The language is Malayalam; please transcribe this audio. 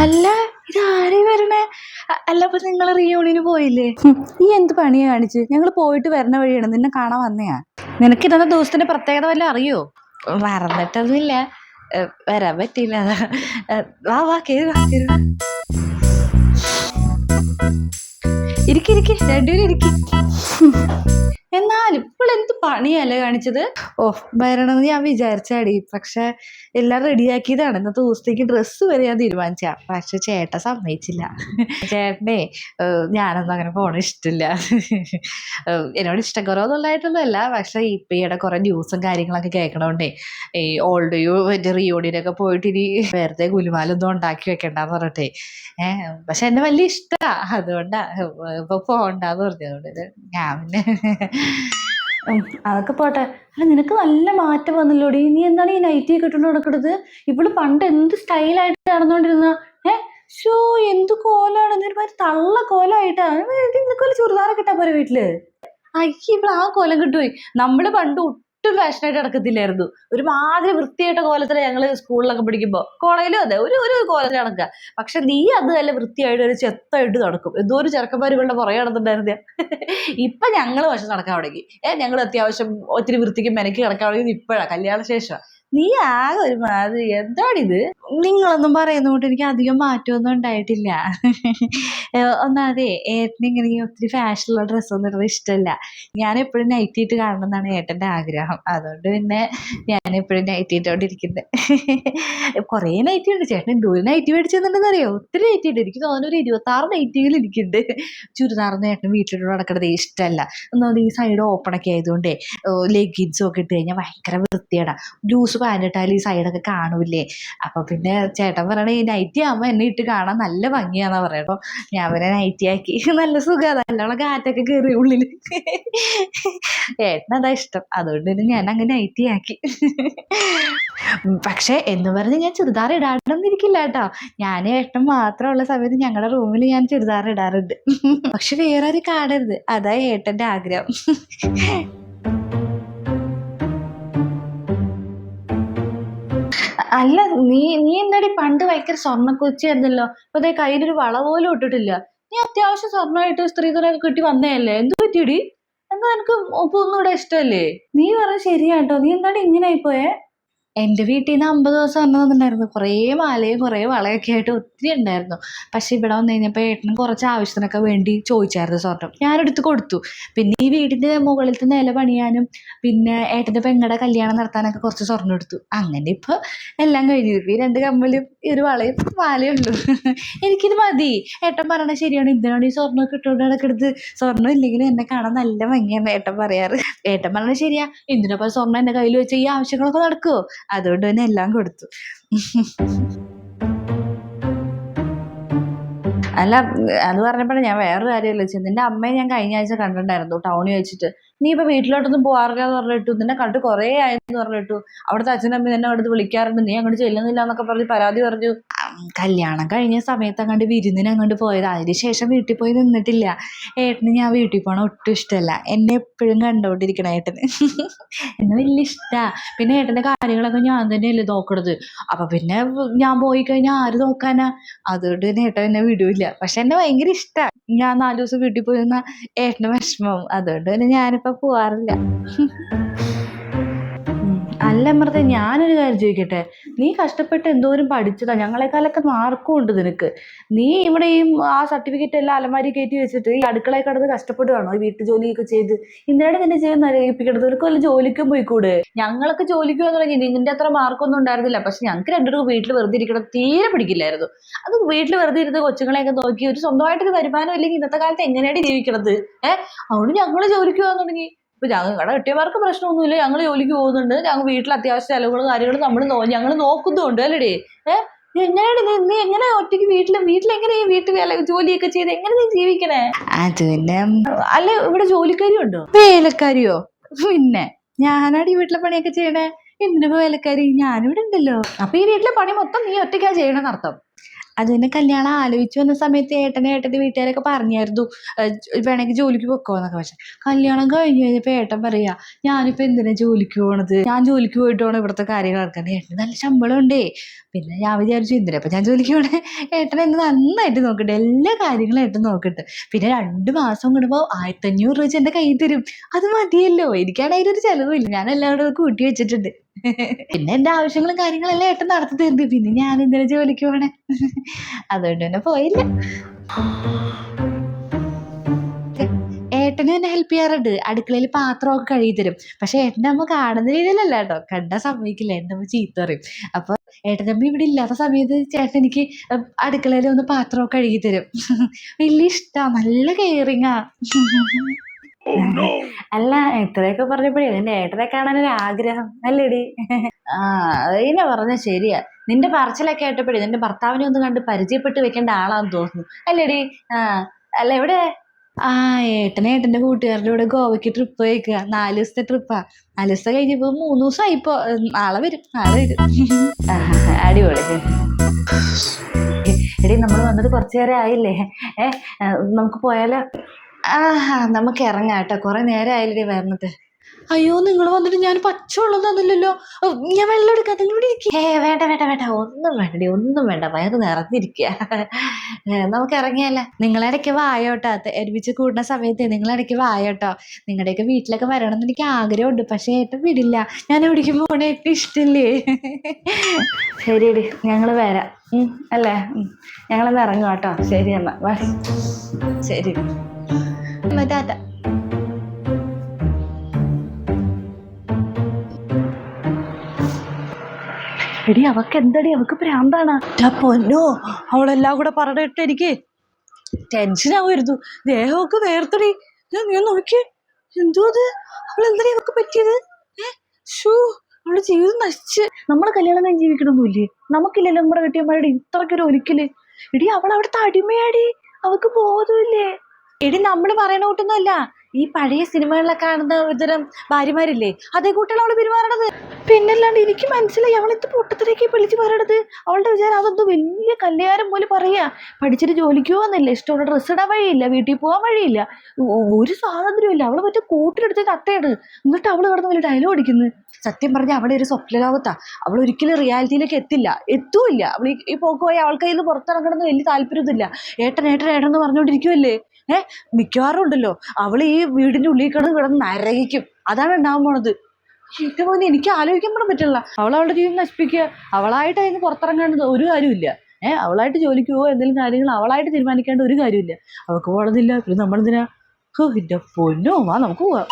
അല്ല ഇത് ആരെ വരണേ? അല്ല അപ്പൊ നിങ്ങൾ റിയൂണിന് പോയില്ലേ? നീ എന്ത് പണിയാ കാണിച്ച്? ഞങ്ങൾ പോയിട്ട് വരണ വഴിയാണ്. നിന്നെ കാണാൻ വന്നയാ നിനക്ക് ഇന്നത്തെ ദിവസത്തിന്റെ പ്രത്യേകത വല്ല അറിയോ? മറന്നിട്ടൊന്നുമില്ല വരാൻ പറ്റിയില്ല. വാ വാ കേറി വാ കേറി വാ. ഇരിക്കിരിക്കി രണ്ടുപേരും ഇരിക്കി. എന്നാലും ഇപ്പോൾ എന്ത് പണിയല്ലേ കാണിച്ചത്? ഓ വരണമെന്ന് ഞാൻ വിചാരിച്ചാടി. പക്ഷെ എല്ലാം റെഡിയാക്കിയതാണ്. ഇന്നത്തെ ദിവസത്തേക്ക് ഡ്രസ്സ് വരെ ഞാൻ തീരുമാനിച്ച. പക്ഷെ ചേട്ട സമ്മതിച്ചില്ല. ചേട്ടനെ ഞാനൊന്നും അങ്ങനെ പോണ ഇഷ്ടമില്ല. എന്നോട് ഇഷ്ടക്കുറവൊന്നുണ്ടായിട്ടൊന്നുമല്ല പക്ഷെ ഇപ്പം ഈയിടെ കുറെ ന്യൂസും കാര്യങ്ങളൊക്കെ കേൾക്കണോണ്ടേ ഈ ഓൾഡ് മറ്റേ റിയോഡിനൊക്കെ പോയിട്ട് ഇനി വെറുതെ ഗുലുമാലൊന്നും ഉണ്ടാക്കി വെക്കണ്ടെന്ന് പറഞ്ഞിട്ടേ. ഏഹ് പക്ഷെ എന്നെ വലിയ ഇഷ്ടാ. അതുകൊണ്ടാ ഇപ്പൊ പോണ്ടാന്ന് പറഞ്ഞതുകൊണ്ട് ഞാൻ പിന്നെ അതൊക്കെ പോട്ടെ. അല്ല നിനക്ക് നല്ല മാറ്റം വന്നല്ലോടി? നീ എന്താണ് ഈ നൈറ്റി ഇട്ടുകൊണ്ട് നടക്കുന്നത് ഇവൾ പണ്ട് എന്ത് സ്റ്റൈലായിട്ട് നടന്നുകൊണ്ടിരുന്ന ഏ? ഷോ എന്ത് കോലാണ്? എന്നൊരുമാതിരി തള്ള കോലായിട്ടാ. നിനക്കൊരു ചുരിദാറൊക്കെ ഇട്ടാ പോരെ വീട്ടിൽ? അയ്യ ഇവിടെ ആ കോലം കിട്ടുപോയി. നമ്മൾ പണ്ട് ഒട്ടും ഫാഷനായിട്ട് നടക്കത്തില്ലായിരുന്നു. ഒരുമാതിരി വൃത്തിയായിട്ട കോലത്തിൽ ഞങ്ങൾ സ്കൂളിലൊക്കെ പഠിക്കുമ്പോൾ കോളേജിലും അതെ ഒരു ഒരു കോലത്തിൽ നടക്കുക പക്ഷെ നീ അത് നല്ല വൃത്തിയായിട്ട് ഒരു ചെത്തായിട്ട് നടക്കും. എന്തോ ഒരു ചെറുക്കന്മാർ ഇവളുടെ പുറകെ നടന്നിട്ടുണ്ടായിരുന്നേ. ഇപ്പൊ ഞങ്ങൾ പക്ഷെ നടക്കാൻ തുടങ്ങി. ഏഹ് ഞങ്ങൾ അത്യാവശ്യം ഒത്തിരി വൃത്തിക്ക് മെനക്ക് കിടക്കാൻ തുടങ്ങിയത് ഇപ്പോഴാ. കല്യാണ ശേഷം നീ ആകെ ഒരു മാതിരി എന്താണിത്? നിങ്ങളൊന്നും പറയുന്ന കൊണ്ട് എനിക്ക് അധികം മാറ്റമൊന്നും ഉണ്ടായിട്ടില്ല. ഒന്നാതെ ഏട്ടന് ഇങ്ങനെ ഒത്തിരി ഫാഷനുള്ള ഡ്രസ്സൊന്നും ഇടുന്നത് ഇഷ്ടമല്ല. ഞാൻ എപ്പോഴും നൈറ്റ് ഇട്ട് കാണണം എന്നാണ് ഏട്ടന്റെ ആഗ്രഹം. അതുകൊണ്ട് പിന്നെ ഞാൻ എപ്പോഴും നൈറ്റ് ഇട്ടുകൊണ്ടിരിക്കുന്നത് കുറേ നൈറ്റി ഉണ്ട്. ചേട്ടൻ എന്തോരം നൈറ്റി മേടിച്ചെന്നുണ്ടെന്ന് അറിയോ ഒത്തിരി നൈറ്റി ഉണ്ട്. എനിക്ക് തോന്നുന്നു ഒരു ഇരുപത്താറ് നൈറ്റികൾ ഇരിക്കുന്നുണ്ട്. ചുരിദാറൊന്നും ഏട്ടൻ വീട്ടിലോട്ട് നടക്കുന്നത് ഇഷ്ടമല്ല. ഒന്നാമത് ഈ സൈഡ് ഓപ്പൺ ഒക്കെ ആയതുകൊണ്ടേ ലെഗിൻസും ഒക്കെ ഇട്ട് കഴിഞ്ഞാൽ ഭയങ്കര വൃത്തിയേടാ ലൂസ് ഇട്ടാൽ ഈ സൈഡൊക്കെ കാണൂലേ അപ്പൊ പിന്നെ ചേട്ടൻ പറയണേ ഈ നൈറ്റി ആകുമ്പോൾ എന്നെ ഇട്ട് കാണാൻ നല്ല ഭംഗിയാന്നാ പറയാം അപ്പോൾ ഞാൻ പിന്നെ നൈറ്റി ആക്കി. നല്ല സുഖമാണ് നല്ലോണം കാറ്റൊക്കെ കയറി ഉള്ളിൽ ഏട്ടനതാ ഇഷ്ടം. അതുകൊണ്ട് തന്നെ ഞാൻ അങ്ങനെ നൈറ്റി ആക്കി. പക്ഷെ എന്ന് പറഞ്ഞ് ഞാൻ ചുരിദാർ ഇടാണ്ടെന്നിരിക്കില്ല കേട്ടോ. ഞാൻ ഏട്ടൻ മാത്രമുള്ള സമയത്ത് ഞങ്ങളുടെ റൂമിൽ ഞാൻ ചുരിദാർ ഇടാറുണ്ട്. പക്ഷെ വേറെ ആരും കാണരുത് അതാ ഏട്ടന്റെ ആഗ്രഹം. അല്ല നീ നീ എന്താടി പണ്ട് ഭയങ്കര സ്വർണക്കൊച്ചിയായിരുന്നല്ലോ അപ്പൊ അതേ കയ്യിലൊരു വള പോലും ഇട്ടിട്ടില്ല. നീ അത്യാവശ്യം സ്വർണമായിട്ട് സ്ത്രീധനമൊക്കെ കിട്ടി വന്നേയല്ലേ എന്ത് പറ്റിയടി? എന്നാ നിനക്ക് ഒപ്പം ഒന്നുകൂടെ ഇഷ്ടമല്ലേ? നീ പറഞ്ഞ ശരിയാട്ടോ. നീ എന്താടി ഇങ്ങനെ ആയിപ്പോയേ എന്റെ വീട്ടിൽ നിന്ന് അമ്പത് ദിവസം വന്നു വന്നിട്ടുണ്ടായിരുന്നു. കുറേ മാലയും കുറേ വളയൊക്കെ ആയിട്ട് ഒത്തിരി ഉണ്ടായിരുന്നു. പക്ഷേ ഇവിടെ വന്നു കഴിഞ്ഞപ്പോൾ ഏട്ടനും കുറച്ച് ആവശ്യത്തിനൊക്കെ വേണ്ടി ചോദിച്ചായിരുന്നു സ്വർണം ഞാനെടുത്ത് കൊടുത്തു. പിന്നെ ഈ വീടിന്റെ മുകളിലത്തെ നില പണിയാനും പിന്നെ ഏട്ടന്റെ പെങ്ങടെ കല്യാണം നടത്താനൊക്കെ കുറച്ച് സ്വർണം എടുത്തു. അങ്ങനെ ഇപ്പോൾ എല്ലാം കഴിഞ്ഞു. ഈ രണ്ട് കമ്മലും ഈ ഒരു വളയും മാലയും ഉള്ളൂ എനിക്കിത് മതി. ഏട്ടൻ പറയണത് ശരിയാണ്. എന്തിനാണ് ഈ സ്വർണമൊക്കെ ഇട്ടുകൊണ്ട് നടക്കരുത് സ്വർണം ഇല്ലെങ്കിൽ എന്നെ കാണാൻ നല്ല ഭംഗിയാണ് ഏട്ടൻ പറയാറ്. ഏട്ടൻ പറഞ്ഞത് ശരിയാ. എന്തിനപ്പോൾ സ്വർണം എന്റെ കയ്യിൽ വെച്ചാൽ ഈ ആവശ്യങ്ങളൊക്കെ നടക്കുമോ അതുകൊണ്ട് തന്നെ എല്ലാം കൊടുത്തു. അല്ല അത് പറഞ്ഞപ്പോഴാണ് ഞാൻ വേറൊരു കാര്യമല്ല വെച്ചത് നിന്റെ അമ്മയെ ഞാൻ കഴിഞ്ഞ ആഴ്ച കണ്ടിട്ടുണ്ടായിരുന്നു. ടൗണിൽ വെച്ചിട്ട് നീ ഇപ്പൊ വീട്ടിലോട്ടൊന്നും പോകാറില്ല എന്ന് പറഞ്ഞിട്ടു നിന്നെ കണ്ട് കുറേ ആയെന്ന് പറഞ്ഞിട്ടു അവിടുത്തെ അച്ഛനും അമ്മയും എന്നെ അവിടുത്തെ വിളിക്കാറുണ്ട്. നീ അങ്ങോട്ട് ചെല്ലുന്നില്ല എന്നൊക്കെ പറഞ്ഞ് പരാതി പറഞ്ഞു. കല്യാണം കഴിഞ്ഞ സമയത്ത് അങ്ങോട്ട് വിരുന്നിന് അങ്ങോട്ട് പോയത്. അതിന് ശേഷം വീട്ടിൽ പോയി നിന്നിട്ടില്ല. ഏട്ടന് ഞാൻ വീട്ടിൽ പോകണ ഒട്ടും ഇഷ്ടമല്ല. എന്നെ എപ്പോഴും കണ്ടോണ്ടിരിക്കണം ഏട്ടന്. എന്നെ വലിയ ഇഷ്ടാ. പിന്നെ ഏട്ടന്റെ കാര്യങ്ങളൊക്കെ ഞാൻ തന്നെയല്ലേ നോക്കണത്. അപ്പൊ പിന്നെ ഞാൻ പോയി കഴിഞ്ഞാൽ ആര് നോക്കാനാ? അതുകൊണ്ട് തന്നെ ഏട്ടൻ എന്നെ വിടൂല്ല. പക്ഷെ എന്നെ ഭയങ്കര ഇഷ്ടാ. ഞാൻ നാല് ദിവസം വീട്ടിൽ പോയി നിന്നാ ഏട്ടന് വിഷമവും. അതുകൊണ്ട് തന്നെ ഞാനിപ്പോ പോവാറില്ല. അല്ല അമൃത ഞാനൊരു കാര്യം ചോദിക്കട്ടെ? നീ കഷ്ടപ്പെട്ട് എന്തോരം പഠിച്ചതാ? ഞങ്ങളെക്കാളൊക്കെ മാർക്കും ഉണ്ട് നിനക്ക്. നീ ഇവിടെ ഈ ആ സർട്ടിഫിക്കറ്റ് എല്ലാം അലമാരി കയറ്റി വെച്ചിട്ട് ഈ അടുക്കളയിൽ കടന്ന് കഷ്ടപ്പെടുകയാണോ? ഈ വീട്ടു ജോലിയൊക്കെ ചെയ്ത്? ഇന്നലെ നിന്നെ ചെയ്യുന്ന അറിയിപ്പിക്കണത് നിനക്ക് വല്ല ജോലിക്കും പോയിക്കൂടെ? ഞങ്ങളൊക്കെ ജോലിക്ക് പോകാൻ തുടങ്ങി. നിന്റെ അത്ര മാർക്കൊന്നും ഉണ്ടായിരുന്നില്ല. പക്ഷെ ഞങ്ങൾക്ക് രണ്ടുപേർക്കും വീട്ടിൽ വെറുതെ ഇരിക്കണം. തീരെ പിടിക്കില്ലായിരുന്നു. അത് വീട്ടിൽ വെറുതെ ഇരുന്ന് കൊച്ചുങ്ങളെയൊക്കെ നോക്കി ഒരു സ്വന്തമായിട്ടൊരു വരുമാനം ഇല്ലെങ്കിൽ ഇന്നത്തെ കാലത്ത് എങ്ങനെയാണ് ജീവിക്കണത്? ഏഹ് അതുകൊണ്ട് ഞങ്ങൾ ജോലിക്ക് പോകാൻ തുടങ്ങി. ഇപ്പൊ ഞങ്ങളുടെ കെട്ടിയമാർക്ക് പ്രശ്നമൊന്നുമില്ല. ഞങ്ങൾ ജോലിക്ക് പോകുന്നുണ്ട്. ഞങ്ങൾ വീട്ടിൽ അത്യാവശ്യ ചെലവുകളും കാര്യങ്ങളും നമ്മൾ ഞങ്ങൾ നോക്കുന്നുണ്ട് അല്ലേടേ. ഏഹ് എങ്ങനെയാണ് നീ നീ എങ്ങനെ ഒറ്റയ്ക്ക് വീട്ടിൽ വീട്ടിലെങ്ങനെ ഈ വീട്ടിൽ ജോലിയൊക്കെ ചെയ്ത് എങ്ങനെ നീ ജീവിക്കണേ? അത് പിന്നെ അല്ല ഇവിടെ ജോലിക്കാരിയോ ഉണ്ടോ വേലക്കാരിയോ? പിന്നെ ഞാനാണ് ഈ വീട്ടിലെ പണിയൊക്കെ ചെയ്യണേ. എന്തിനാ വേലക്കാരി? ഞാനിവിടെ ഉണ്ടല്ലോ അപ്പൊ ഈ വീട്ടിലെ പണി മൊത്തം നീ ഒറ്റയ്ക്കാ ചെയ്യണമെന്ന് അർത്ഥം അത് തന്നെ കല്യാണം ആലോചിച്ച് വന്ന സമയത്ത് ഏട്ടനെ ഏട്ടന്റെ വീട്ടുകാരൊക്കെ പറഞ്ഞായിരുന്നു വേണമെങ്കിൽ ജോലിക്ക് പൊക്കോന്നൊക്കെ പക്ഷെ കല്യാണം കഴിഞ്ഞ് കഴിഞ്ഞപ്പോൾ ഏട്ടൻ പറയാ ഞാനിപ്പോൾ എന്തിനാ ജോലിക്ക് പോണത്? ഞാൻ ജോലിക്ക് പോയിട്ട് വേണം ഇവിടുത്തെ കാര്യങ്ങൾ നടക്കാൻ ഏട്ടന് നല്ല ശമ്പളം ഉണ്ടേ. പിന്നെ ഞാൻ വിചാരിച്ചു എന്തിനാ അപ്പം ഞാൻ ജോലിക്ക് പോണേ? ഏട്ടൻ എന്നെ നന്നായിട്ട് നോക്കട്ടെ എല്ലാ കാര്യങ്ങളും ഏട്ടൻ നോക്കട്ടെ പിന്നെ രണ്ട് മാസം കൂടുമ്പോൾ ആയിരത്തഞ്ഞൂറ് രൂപ വെച്ച് എന്റെ കയ്യിൽ തരും. അത് മതിയല്ലോ. എനിക്കാണെങ്കിൽ അതിലൊരു ചിലവില്ല ഞാൻ എല്ലാവരും കൂട്ടി വെച്ചിട്ടുണ്ട്. പിന്നെ എന്റെ ആവശ്യങ്ങളും കാര്യങ്ങളെല്ലാം ഏട്ടൻ നടത്തി തീർന്നു പിന്നെ ഞാൻ എന്തിനാ ജോലിക്ക് പോണേ? അതുകൊണ്ട് തന്നെ പോയില്ല. ഏട്ടനും എന്നെ ഹെൽപ്പ് ചെയ്യാറുണ്ട്. അടുക്കളയിൽ പാത്രമൊക്കെ കഴുകി തരും. പക്ഷെ ഏട്ടന്റെ അമ്മ കാണുന്ന രീതിയിലല്ല കേട്ടോ. കണ്ടാൽ സമ്മതിക്കില്ല. എന്റെ അമ്മ ചീത്ത പറയും. അപ്പോൾ അമ്മ ഇവിടെ ഇല്ലാത്ത സമയത്ത് ചേട്ടൻ എനിക്ക് അടുക്കളയിൽ ഒന്ന് പാത്രമൊക്കെ കഴുകി തരും. വലിയ ഇഷ്ടമാണ് നല്ല കെയറിങ്ങാ അല്ല ഇത്രയൊക്കെ പറഞ്ഞപ്പോഴേ നിന്റെ ഏട്ടനെ കാണാൻ ഒരു ആഗ്രഹം അല്ലേടി? ആ അതിനെ പറഞ്ഞ ശരിയാ. നിന്റെ പറച്ചിലൊക്കെ ആയിട്ടപ്പോഴേ നിന്റെ ഭർത്താവിനെ ഒന്ന് കണ്ട് പരിചയപ്പെട്ട് വെക്കേണ്ട ആളാന്ന് തോന്നുന്നു. അല്ലേടി ആ അല്ല എവിടെ? ആ ഏട്ടനെ ഏട്ടന്റെ കൂട്ടുകാരുടെ കൂടെ ഗോവയ്ക്ക് ട്രിപ്പ് പോയേക്കുക നാല് ദിവസത്തെ ട്രിപ്പാ നാല് ദിവസത്തെ കഴിഞ്ഞപ്പോ മൂന്ന് ദിവസം ആയിപ്പോ നാളെ വരും നാളെ വരും. അടിപൊളി. എടി നമ്മൾ വന്നത് കുറച്ചു നേരം ആയില്ലേ? ഏ നമുക്ക് പോയാലോ? ആ നമുക്ക് ഇറങ്ങാം കേട്ടോ. കുറെ നേരം ആയില്ലേ അയ്യോ നിങ്ങൾ വന്നിട്ട് ഞാൻ പച്ചവെള്ളം തന്നില്ലല്ലോ. ഞാൻ വെള്ളം എടുക്കാം. നിങ്ങൾ ഇവിടെ ഇരിക്കുക ഏ വേണ്ട വേണ്ട വേണ്ട. ഒന്നും വേണ്ടടി ഒന്നും വേണ്ട. വയറ് നിറഞ്ഞിരിക്കുക നമുക്ക് ഇറങ്ങിയല്ല നിങ്ങളിടയ്ക്ക് വായോട്ടോ ഒരുമിച്ച് കൂടുന്ന സമയത്ത് നിങ്ങളിടയ്ക്ക് വായോട്ടോ നിങ്ങളുടെയൊക്കെ വീട്ടിലൊക്കെ വരണം എന്ന് എനിക്ക് ആഗ്രഹമുണ്ട്. പക്ഷേ ഏട്ടൻ വിടില്ല. ഞാൻ എവിടേക്കും പോണേ ഏറ്റവും ഇഷ്ടമില്ലേ? ശരിയടി ഞങ്ങൾ വരാം. അല്ലേ. ഞങ്ങളൊന്ന് ഇറങ്ങും കേട്ടോ. ശരി എന്നാ. ശരി എന്നാ എടി അവക്ക് എന്തടി? അവക്ക് പ്രാന്താണ്. ടാ പൊന്നോ അവളെല്ലാം കൂടെ പറഞ്ഞിട്ട് എനിക്ക് ടെൻഷനാവുമായിരുന്നു ദേഹമൊക്കെ വേർത്തടി. ഞാൻ നീ നോക്കിയേ. എന്തോ അത്? അവൾ എന്തടി അവക്ക് പറ്റിയത്? ഷൂ അവളുടെ ജീവിതം നശിച്ച്. നമ്മൾ കല്യാണം ഞാൻ ജീവിക്കണമൊന്നുമില്ലേ? നമുക്കില്ലല്ലോ നമ്മുടെ കെട്ടിയമ്മയുടെ ഇത്രക്കൊരു ഒരിക്കൽ. എടി അവൾ അവിടുത്തെ അടിമയാടി. അവക്ക് ബോധമില്ലേ എടി നമ്മൾ പറയണ കൂട്ടൊന്നുമല്ല ഈ പഴയ സിനിമകളിലൊക്കെ കാണുന്ന ഒരുതരം ഭാര്യമാരില്ലേ അതേ കൂട്ടിയാണ് അവൾ പെരുമാറണത്? പിന്നല്ലാണ്ട് എനിക്ക് മനസ്സിലായി അവൾ ഇത് പൊട്ടത്തിലേക്ക് വിളിച്ച് പറയണത്? അവളുടെ വിചാരം അതൊന്നും വലിയ കല്യാണം പോലെ പറയാ. പഠിച്ചിട്ട് ജോലിക്ക് പോകുന്നില്ല ഇഷ്ടമുള്ള ഡ്രസ്സ് ഇടാൻ വഴിയില്ല വീട്ടിൽ പോകാൻ വഴിയില്ല. ഒരു സ്വാതന്ത്ര്യമില്ല അവൾ മറ്റേ കൂട്ടിലെടുത്ത് കത്തയാണ്. എന്നിട്ട് അവൾ കിടന്ന് വലിയ ഡയലോഗ് അടിക്കുന്നത് സത്യം പറഞ്ഞാൽ അവളെ ഒരു സ്വപ്ന ലോകത്താ. അവൾ ഒരിക്കലും റിയാലിറ്റിയിലേക്ക് എത്തില്ല. എത്തൂല്ല. അവൾ ഈ- പോക്ക് പോയി അവൾക്ക് അതിൽ പുറത്തിറങ്ങണമെന്ന് വലിയ താല്പര്യമൊന്നുമില്ല. ഏട്ടൻ ഏട്ടൻ ഏട്ടൻ എന്ന് പറഞ്ഞുകൊണ്ടിരിക്കുമല്ലേ ഏ? മിക്കവാറും ഉണ്ടല്ലോ അവൾ ഈ വീടിന്റെ ഉള്ളിൽ കിടന്ന് കിടന്ന് നരകിക്കും. അതാണ് ഉണ്ടാവാൻ പോണത്. എന്റെ പോലെ എനിക്ക് ആലോചിക്കാൻ പോലും പറ്റില്ല. അവൾ അവളുടെ ജീവിതം നശിപ്പിക്കുക. അവളായിട്ട് അതിന് പുറത്തിറങ്ങേണ്ടത് ഒരു കാര്യമില്ല ഏഹ് അവളായിട്ട് ജോലിക്ക് പോകുക എന്തെങ്കിലും കാര്യങ്ങൾ അവളായിട്ട് തീരുമാനിക്കേണ്ട ഒരു കാര്യമില്ല അവൾക്ക് പോകണതില്ല പിന്നെ നമ്മളെന്തിനാ? ഹോ എന്റെ പൊന്നോ വാ നമുക്ക് പോവാം.